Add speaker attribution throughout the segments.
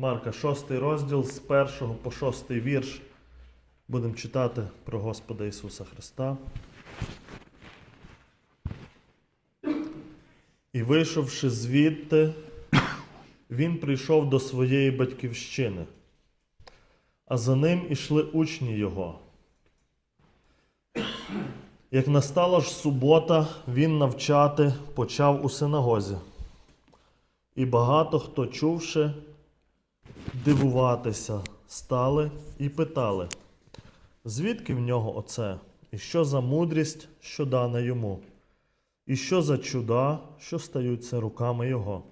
Speaker 1: Марка, 6 розділ з 1 по 6 вірш. Будемо читати про Господа Ісуса Христа. І вийшовши звідти, він прийшов до своєї батьківщини, а за ним ішли учні його. Як настала ж субота, він навчати почав у синагозі. І багато хто, чувши, дивуватися, стали і питали, звідки в нього оце, і що за мудрість, що дана йому, і що за чуда, що стаються руками його.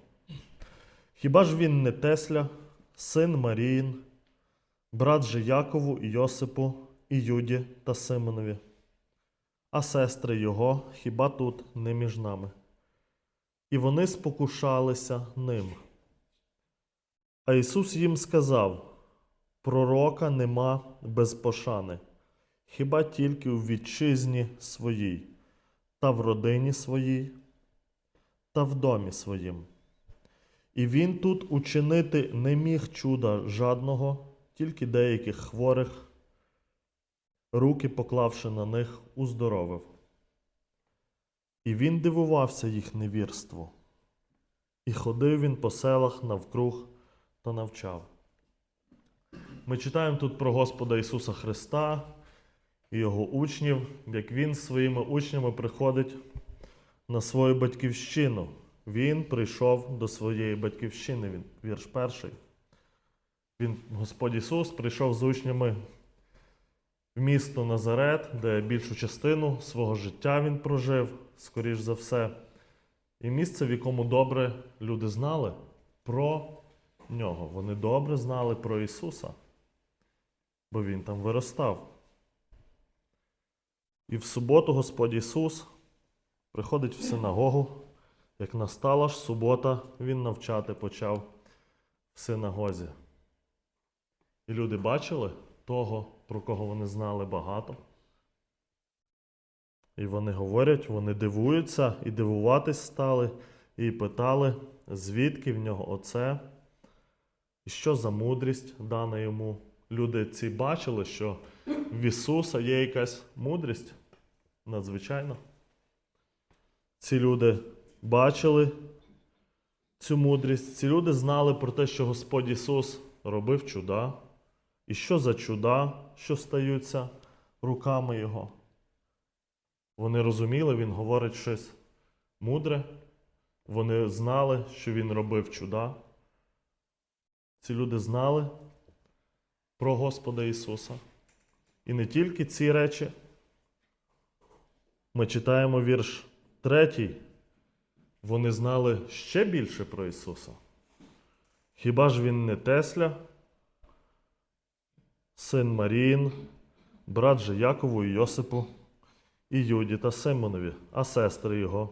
Speaker 1: Хіба ж він не Тесля, син Маріїн, брат же Якову і Йосипу, і Юді та Симонові, а сестри його хіба тут не між нами? І вони спокушалися ним. А Ісус їм сказав: Пророка нема без пошани, хіба тільки у вітчизні своїй, та в родині своїй, та в домі своїм. І він тут учинити не міг чуда жадного, тільки деяких хворих, руки поклавши на них, уздоровив. І він дивувався їх невірству. І ходив він по селах навкруг та навчав. Ми читаємо тут про Господа Ісуса Христа і Його учнів, як Він своїми учнями приходить на свою батьківщину. Він прийшов до своєї батьківщини, він, вірш перший. Він, Господь Ісус, прийшов з учнями в місто Назарет, де більшу частину свого життя він прожив, скоріш за все. І місце, в якому добре люди знали про нього. Вони добре знали про Ісуса, бо Він там виростав. І в суботу Господь Ісус приходить в синагогу. Як настала ж субота, Він навчати почав в синагозі. І люди бачили того, про кого вони знали багато. І вони говорять, вони дивуються і дивуватись стали, і питали, звідки в нього оце, і що за мудрість дана йому. Люди ці бачили, що в Ісуса є якась мудрість надзвичайно. Ці люди бачили цю мудрість, ці люди знали про те, що Господь Ісус робив чуда, і що за чуда, що стаються руками Його. Вони розуміли, Він говорить щось мудре, вони знали, що Він робив чуда. Ці люди знали про Господа Ісуса. І не тільки ці речі. Ми читаємо вірш третій. Вони знали ще більше про Ісуса. Хіба ж Він не Тесля, син Маріїн, брат же Якову і Йосипу, і Юді та Симонові, а сестри його?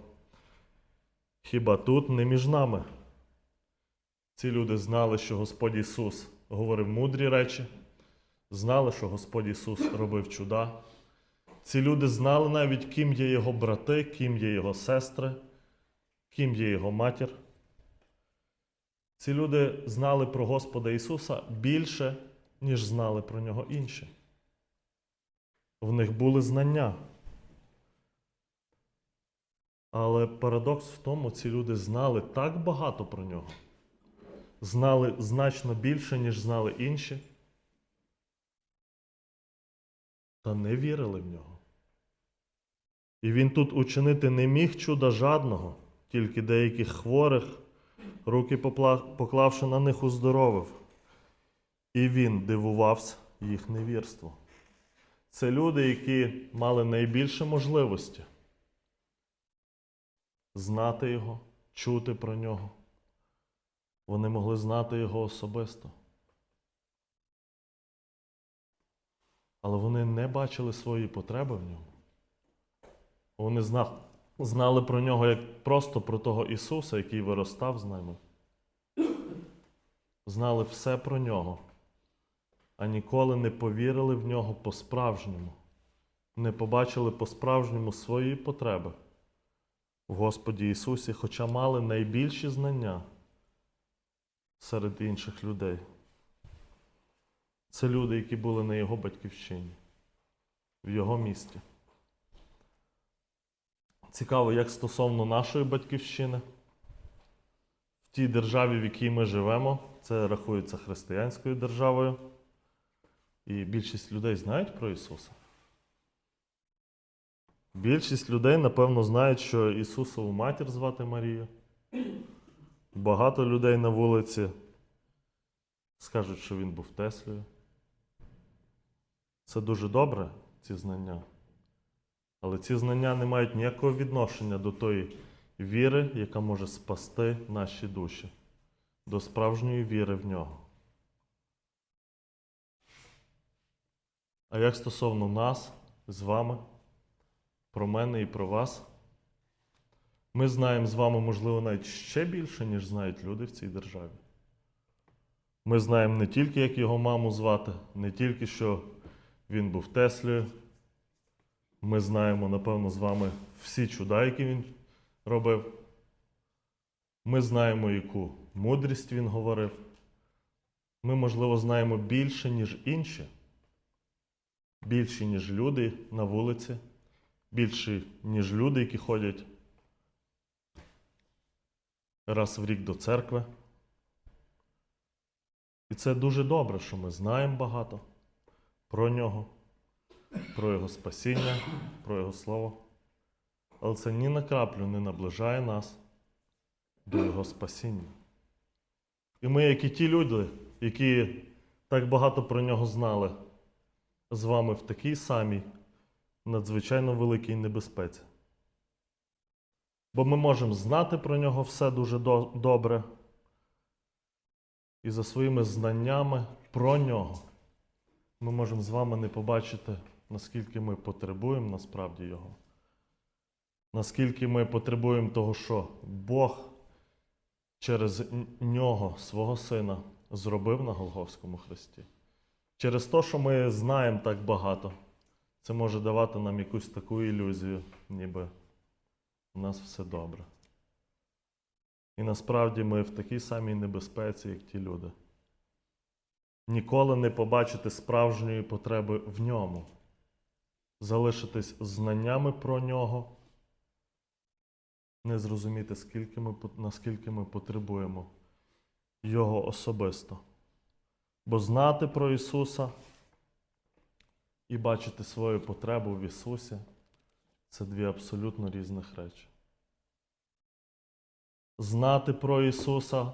Speaker 1: Хіба тут не між нами? Ці люди знали, що Господь Ісус говорив мудрі речі, знали, що Господь Ісус робив чуда. Ці люди знали навіть, ким є його брати, ким є його сестри, ким є його матір. Ці люди знали про Господа Ісуса більше, ніж знали про нього інші. В них були знання. Але парадокс в тому, ці люди знали так багато про нього, знали значно більше, ніж знали інші, та не вірили в нього. І він тут учинити не міг чуда жадного, тільки деяких хворих, руки поклавши на них, уздоровив. І він дивувався їх невірству. Це люди, які мали найбільше можливості знати його, чути про нього. Вони могли знати його особисто. Але вони не бачили свої потреби в ньому. Вони знали про нього як просто про того Ісуса, який виростав з ними. Знали все про нього, а ніколи не повірили в нього по-справжньому, не побачили по-справжньому свої потреби в Господі Ісусі, хоча мали найбільші знання серед інших людей. Це люди, які були на його батьківщині, в його місті. Цікаво, як стосовно нашої батьківщини, в тій державі, в якій ми живемо, це рахується християнською державою. І більшість людей знають про Ісуса. Більшість людей, напевно, знають, що Ісусову матір звати Марія. Багато людей на вулиці скажуть, що він був Теслею. Це дуже добре, ці знання. Але ці знання не мають ніякого відношення до тої віри, яка може спасти наші душі, до справжньої віри в нього. А як стосовно нас з вами, про мене і про вас, ми знаємо з вами, можливо, навіть ще більше, ніж знають люди в цій державі. Ми знаємо не тільки, як його маму звати, не тільки, що він був Теслею. Ми знаємо, напевно, з вами всі чуда, які він робив. Ми знаємо, яку мудрість він говорив. Ми, можливо, знаємо більше, ніж інші. Більше, ніж люди на вулиці, більше, ніж люди, які ходять раз в рік до церкви. І це дуже добре, що ми знаємо багато про нього, про його спасіння, про його слово. Але це ні на краплю не наближає нас до його спасіння. І ми, як і ті люди, які так багато про нього знали, з вами в такій самій надзвичайно великій небезпеці. Бо ми можемо знати про нього все дуже до- добре. І за своїми знаннями про нього ми можемо з вами не побачити, наскільки ми потребуємо насправді його. Наскільки ми потребуємо того, що Бог через нього, свого Сина, зробив на Голговському хресті. Через те, що ми знаємо так багато, це може давати нам якусь таку ілюзію, ніби у нас все добре. І насправді ми в такій самій небезпеці, як ті люди. Ніколи не побачити справжньої потреби в ньому, залишитись знаннями про нього, не зрозуміти, скільки ми, наскільки ми потребуємо Його особисто. Бо знати про Ісуса і бачити свою потребу в Ісусі це дві абсолютно різних речі. Знати про Ісуса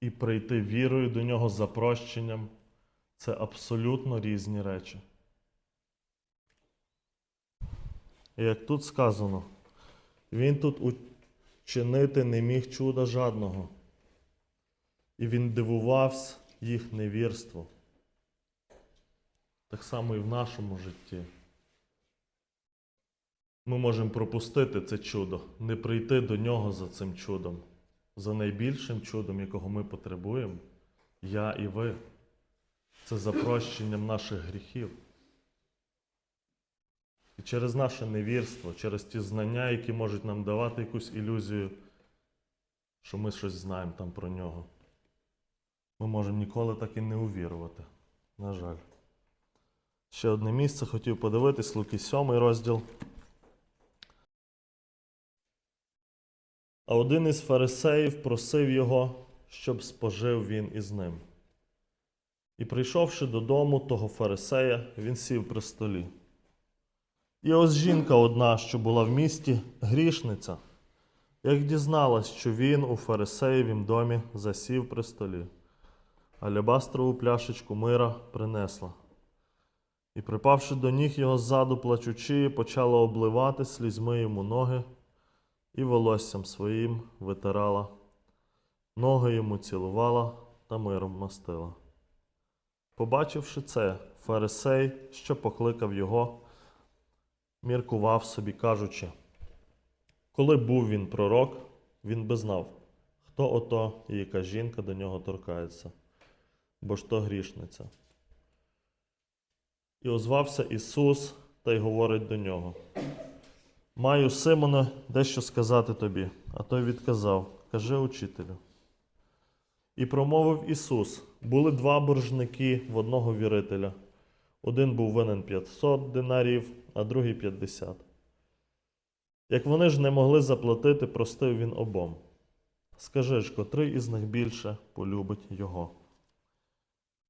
Speaker 1: і прийти вірою до Нього за прощенням це абсолютно різні речі. І як тут сказано, Він тут учинити не міг чуда жадного, і він дивувався їх невірству. Так само і в нашому житті. Ми можемо пропустити це чудо, не прийти до нього за цим чудом, за найбільшим чудом, якого ми потребуємо, я і ви. Це за прощенням наших гріхів. І через наше невірство, через ті знання, які можуть нам давати якусь ілюзію, що ми щось знаємо там про нього. Ми можемо ніколи так і не увірувати. На жаль. Ще одне місце хотів подивитись, Луки 7 розділ. А один із фарисеїв просив його, щоб спожив він із ним. І прийшовши додому того фарисея, він сів при столі. І ось жінка одна, що була в місті, грішниця, як дізналась, що він у фарисеєвім домі засів при столі, алябастрову пляшечку мира принесла. І, припавши до ніг його ззаду, плачучи, почала обливати слізьми йому ноги і волоссям своїм витирала, ноги йому цілувала та миром мастила. Побачивши це, фарисей, що покликав його, міркував собі, кажучи, коли був він пророк, він би знав, хто ото і яка жінка до нього торкається, бо ж то грішниця. І озвався Ісус та й говорить до нього. Маю, Симоне, дещо сказати тобі. А той відказав: Кажи учителю. І промовив Ісус: були два боржники в одного вірителя. Один був винен 500 динарів, а другий 50. Як вони ж не могли заплатити, простив він обом. Скажи ж, котрий із них більше полюбить його?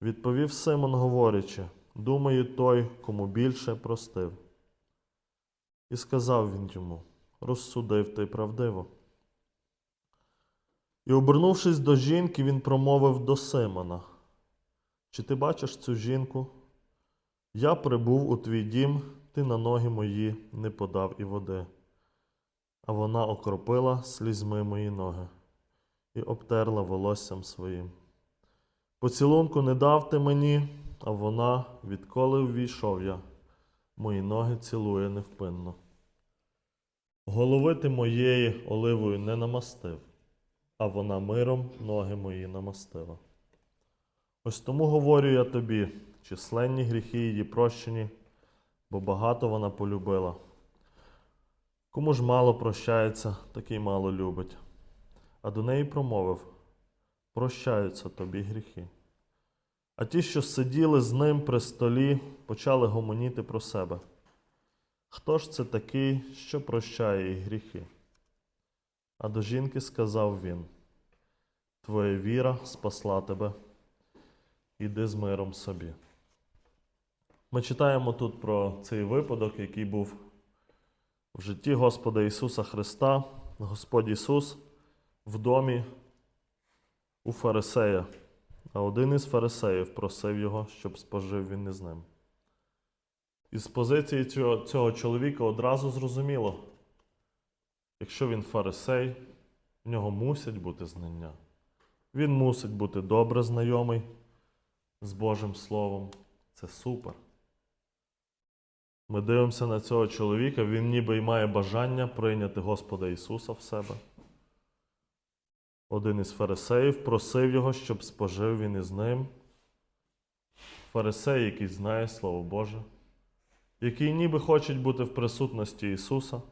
Speaker 1: Відповів Симон, говорячи: Думаю, той, кому більше простив. І сказав він йому: Розсудив ти правдиво. І, обернувшись до жінки, він промовив до Симона: Чи ти бачиш цю жінку? Я прибув у твій дім, ти на ноги мої не подав і води, а вона окропила слізьми мої ноги і обтерла волоссям своїм. Поцілунку не дав ти мені, а вона, відколи ввійшов я, мої ноги цілує невпинно. Голови ти моєї оливою не намастив, а вона миром ноги мої намастила. Ось тому говорю я тобі, численні гріхи її прощені, бо багато вона полюбила. Кому ж мало прощається, такий мало любить. А до неї промовив: Прощаються тобі гріхи. А ті, що сиділи з ним при столі, почали гомоніти про себе. Хто ж це такий, що прощає їй гріхи? А до жінки сказав він: Твоя віра спасла тебе, іди з миром собі. Ми читаємо тут про цей випадок, який був в житті Господа Ісуса Христа, Господь Ісус в домі у фарисея, а один із фарисеїв просив його, щоб спожив він із ним. Із позиції цього, цього чоловіка одразу зрозуміло, якщо він фарисей, в нього мусять бути знання. Він мусить бути добре знайомий з Божим Словом. Це супер. Ми дивимося на цього чоловіка, він ніби й має бажання прийняти Господа Ісуса в себе. Один із фарисеїв просив його, щоб спожив він із ним. Фарисей, який знає Слово Боже, який ніби хоче бути в присутності Ісуса,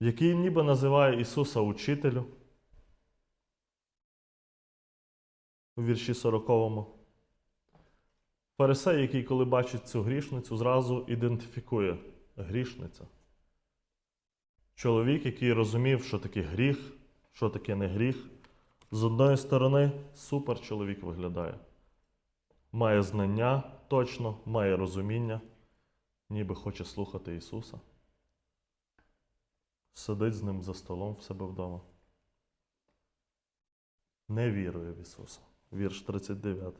Speaker 1: який ніби називає Ісуса учителю у вірші 40. Фарисей, який, коли бачить цю грішницю, зразу ідентифікує грішниця. Чоловік, який розумів, що таке гріх, що таке не гріх, з одної сторони супер чоловік виглядає. Має знання точно, має розуміння, ніби хоче слухати Ісуса. Сидить з ним за столом в себе вдома. Не вірує в Ісуса. Вірш 39.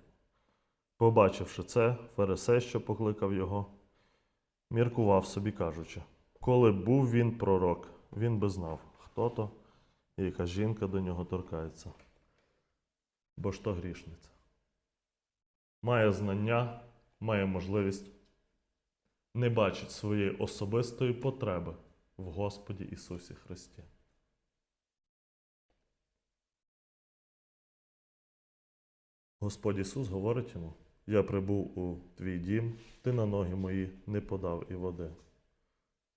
Speaker 1: Побачивши це, фарисей, що покликав його, міркував собі, кажучи, коли був він пророк, він би знав, хто то і яка жінка до нього торкається. Бо ж то грішниця. Має знання, має можливість, не бачить своєї особистої потреби в Господі Ісусі Христі. Господь Ісус говорить йому: Я прибув у твій дім, ти на ноги мої не подав і води.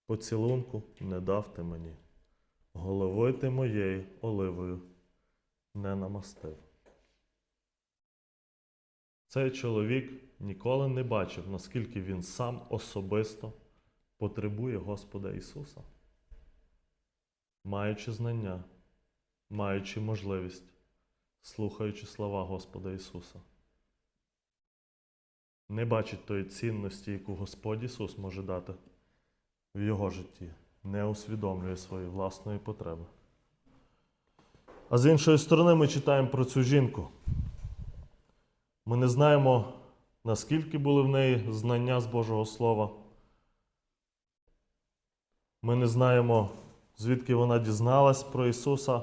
Speaker 1: Поцілунку не дав ти мені, голови ти моєї оливою не намастив. Цей чоловік ніколи не бачив, наскільки він сам особисто потребує Господа Ісуса. Маючи знання, маючи можливість, слухаючи слова Господа Ісуса. Не бачить тої цінності, яку Господь Ісус може дати в його житті, не усвідомлює своєї власної потреби. А з іншої сторони, ми читаємо про цю жінку. Ми не знаємо, наскільки були в неї знання з Божого Слова. Ми не знаємо, звідки вона дізналась про Ісуса.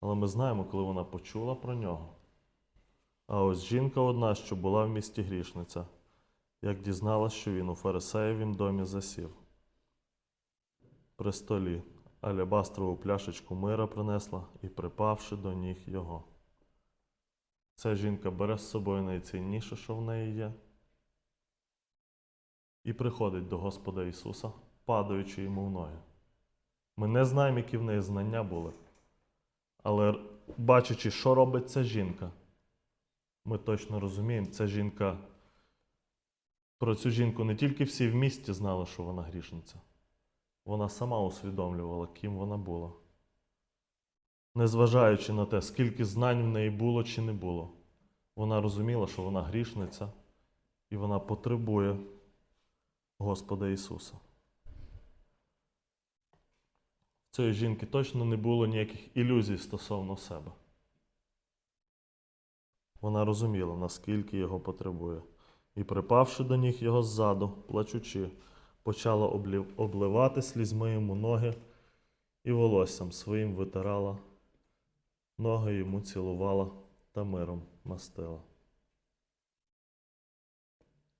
Speaker 1: Але ми знаємо, коли вона почула про нього. А ось жінка одна, що була в місті грішниця, як дізналась, що він у фарисеєвім домі засів. При столі алябастрову пляшечку мира принесла і припавши до ніг його. Ця жінка бере з собою найцінніше, що в неї є, і приходить до Господа Ісуса, падаючи йому в ноги, Ми не знаємо, які в неї знання були. Але бачачи, що робить ця жінка, ми точно розуміємо, ця жінка. Про цю жінку не тільки всі в місті знали, що вона грішниця. Вона сама усвідомлювала, ким вона була. Незважаючи на те, скільки знань в неї було чи не було, вона розуміла, що вона грішниця і вона потребує Господа Ісуса. Цієї жінки точно не було ніяких ілюзій стосовно себе. Вона розуміла, наскільки його потребує, і, припавши до ніг його ззаду, плачучи, почала обливати слізьми йому ноги і волоссям своїм витирала, ноги йому цілувала та миром мастила.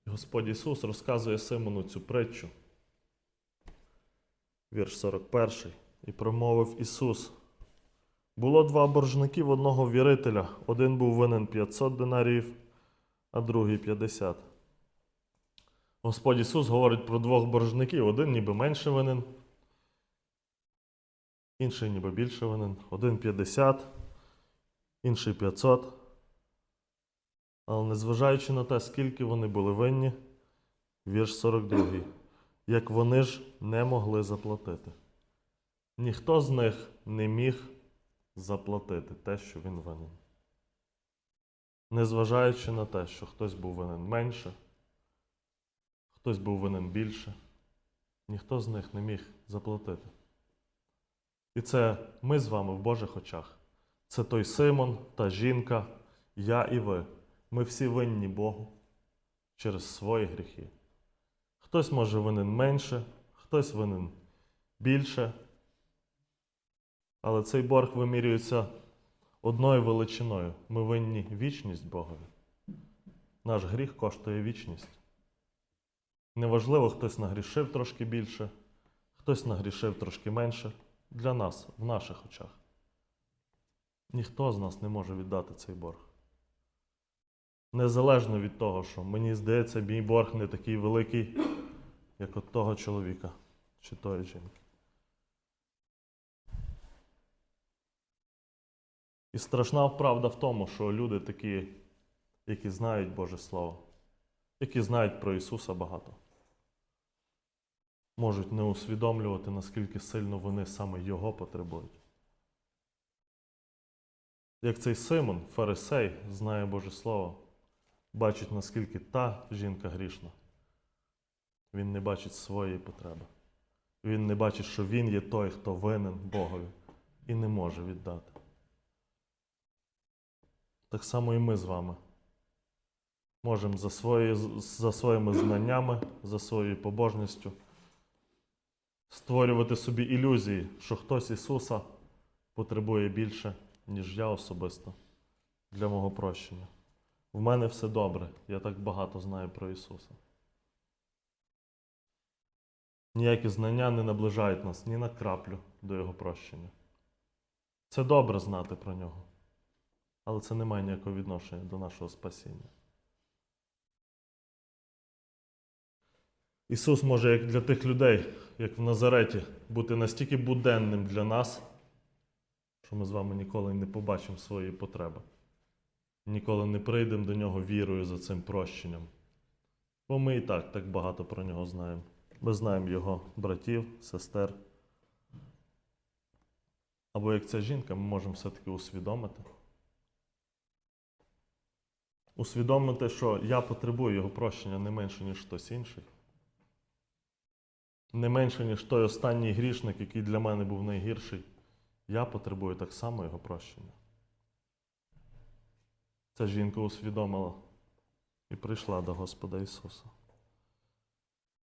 Speaker 1: Господь Ісус розказує Симону цю притчу, вірш 41, і промовив Ісус. Було два боржники в одного вірителя. Один був винен 500 динарів, а другий 50. Господь Ісус говорить про двох боржників. Один ніби менше винен, інший ніби більше винен. Один 50, інший 500. Але незважаючи на те, скільки вони були винні, вірш 42, як вони ж не могли заплатити. Ніхто з них не міг заплатити те, що він винен. Незважаючи на те, що хтось був винен менше, хтось був винен більше, ніхто з них не міг заплатити. І це ми з вами в Божих очах. Це той Симон, та жінка, я і ви. Ми всі винні Богу через свої гріхи. Хтось може винен менше, хтось винен більше. Але цей борг вимірюється одною величиною. Ми винні вічність Богові. Наш гріх коштує вічність. Неважливо, хтось нагрішив трошки більше, хтось нагрішив трошки менше. Для нас, в наших очах. Ніхто з нас не може віддати цей борг. Незалежно від того, що мені здається, мій борг не такий великий, як от того чоловіка чи тої жінки. І страшна правда в тому, що люди такі, які знають Боже Слово, які знають про Ісуса багато, можуть не усвідомлювати, наскільки сильно вони саме Його потребують. Як цей Симон, фарисей, знає Боже Слово, бачить, наскільки та жінка грішна. Він не бачить своєї потреби. Він не бачить, що він є той, хто винен Богові і не може віддати. Так само і ми з вами можемо за, свої, за своїми знаннями, за своєю побожністю створювати собі ілюзії, що хтось Ісуса потребує більше, ніж я особисто для мого прощення. В мене все добре, я так багато знаю про Ісуса. Ніякі знання не наближають нас ні на краплю до Його прощення. Це добре знати про нього, але це не має ніякого відношення до нашого спасіння. Ісус може, як для тих людей, як в Назареті, бути настільки буденним для нас, що ми з вами ніколи не побачимо своєї потреби. Ніколи не прийдемо до нього вірою за цим прощенням. Бо ми і так так багато про нього знаємо. Ми знаємо його братів, сестер. Або як ця жінка, ми можемо все-таки усвідомити. Усвідомити, що я потребую його прощення не менше, ніж хтось інший. Не менше, ніж той останній грішник, який для мене був найгірший. Я потребую так само його прощення. Ця жінка усвідомила і прийшла до Господа Ісуса.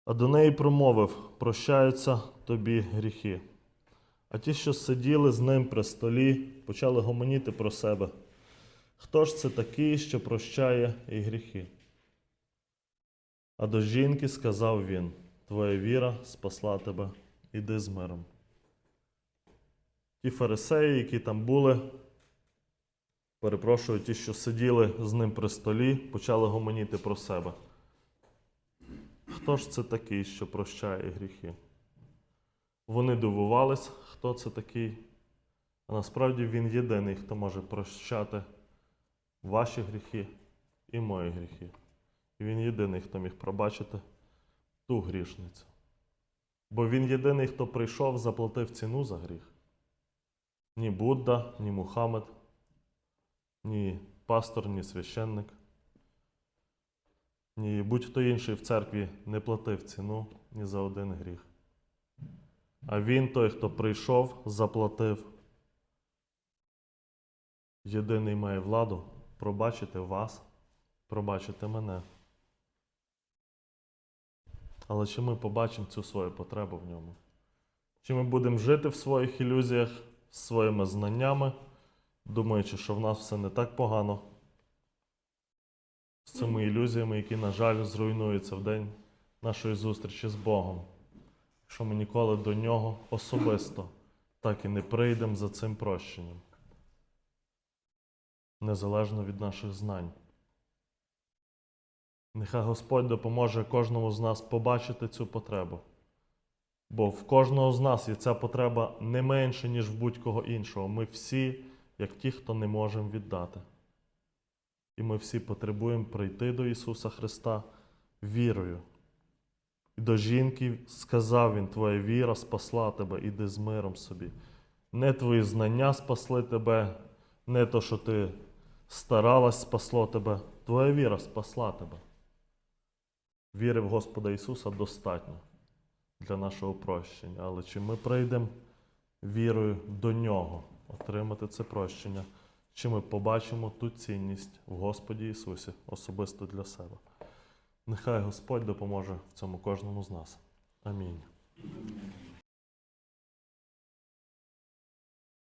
Speaker 1: А до неї промовив: прощаються тобі гріхи. А ті, що сиділи з ним при столі, почали гомоніти про себе. Хто ж це такий, що прощає і гріхи? А до жінки сказав він: Твоя віра спасла тебе, іди з миром. Ті фарисеї, які там були, перепрошую, ті, що сиділи з ним при столі, почали гомоніти про себе. Хто ж це такий, що прощає гріхи? Вони дивувались, хто це такий. А насправді він єдиний, хто може прощати ваші гріхи і мої гріхи. І він єдиний, хто міг пробачити ту грішницю. Бо він єдиний, хто прийшов, заплатив ціну за гріх. Ні Будда, ні Мухаммед, ні пастор, ні священник, ні будь-хто інший в церкві не платив ціну ні за один гріх. А він, той, хто прийшов, заплатив. Єдиний має владу пробачити вас, пробачити мене. Але чи ми побачимо цю свою потребу в ньому? Чи ми будемо жити в своїх ілюзіях своїми знаннями, думаючи, що в нас все не так погано, з цими ілюзіями, які, на жаль, зруйнуються в день нашої зустрічі з Богом, якщо ми ніколи до нього особисто так і не прийдемо за цим прощенням, незалежно від наших знань. Нехай Господь допоможе кожному з нас побачити цю потребу. Бо в кожного з нас є ця потреба не менше, ніж в будь-кого іншого. Ми всі, як ті, хто не можемо віддати. І ми всі потребуємо прийти до Ісуса Христа вірою. І до жінки сказав Він, твоя віра спасла тебе, іди з миром собі. Не твої знання спасли тебе, не то, що ти старалась, спасло тебе. Твоя віра спасла тебе. Віри в Господа Ісуса достатньо для нашого прощення. Але чи ми прийдемо вірою до Нього отримати це прощення, чи ми побачимо ту цінність в Господі Ісусі особисто для себе? Нехай Господь допоможе в цьому кожному з нас. Амінь.